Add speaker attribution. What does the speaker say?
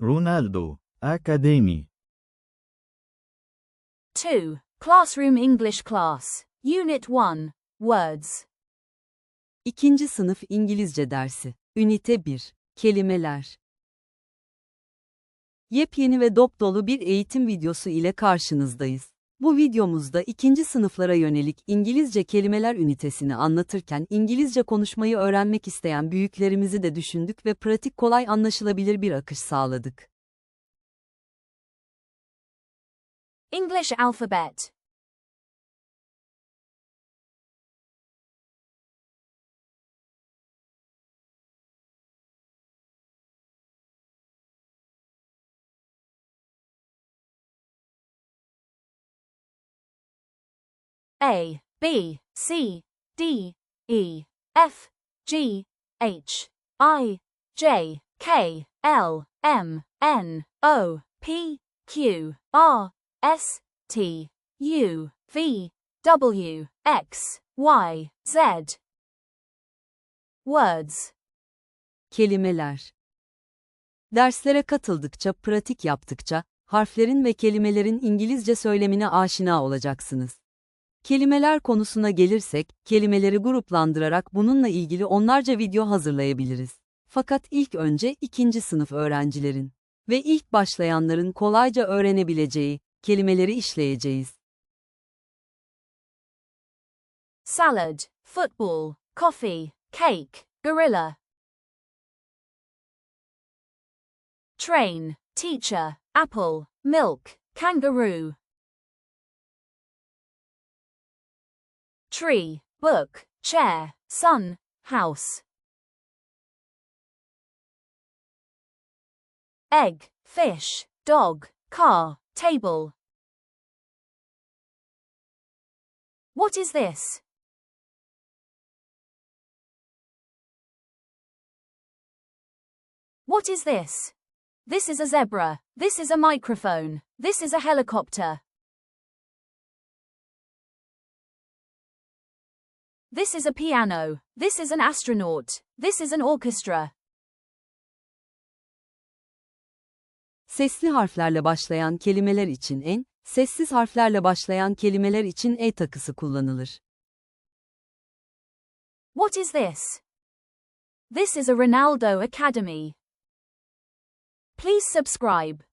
Speaker 1: Ronaldo, Academy.
Speaker 2: 2. Classroom English Class. Unit 1. Words.
Speaker 3: İkinci sınıf İngilizce dersi. Ünite 1. Kelimeler. Yepyeni ve dop dolu bir eğitim videosu ile karşınızdayız. Bu videomuzda ikinci sınıflara yönelik İngilizce kelimeler ünitesini anlatırken İngilizce konuşmayı öğrenmek isteyen büyüklerimizi de düşündük ve pratik kolay anlaşılabilir bir akış sağladık.
Speaker 2: English alphabet. A, B, C, D, E, F, G, H, I, J, K, L, M, N, O, P, Q, R, S, T, U, V, W, X, Y, Z. Words.
Speaker 3: Kelimeler. Derslere katıldıkça, pratik yaptıkça, harflerin ve kelimelerin İngilizce söylemine aşina olacaksınız. Kelimeler konusuna gelirsek, kelimeleri gruplandırarak bununla ilgili onlarca video hazırlayabiliriz. Fakat ilk önce ikinci sınıf öğrencilerin ve ilk başlayanların kolayca öğrenebileceği kelimeleri işleyeceğiz.
Speaker 2: Salad, football, coffee, cake, gorilla. Train, teacher, apple, milk, kangaroo. Tree, book, chair, sun, house. Egg, fish, dog, car, table. What is this? What is this? This is a zebra. This is a microphone. This is a helicopter. This is a piano. This is an astronaut. This is an orchestra.
Speaker 3: Sesli harflerle başlayan kelimeler için en, sessiz harflerle başlayan kelimeler için e takısı kullanılır.
Speaker 2: What is this? This is a Ronaldo Academy. Please subscribe.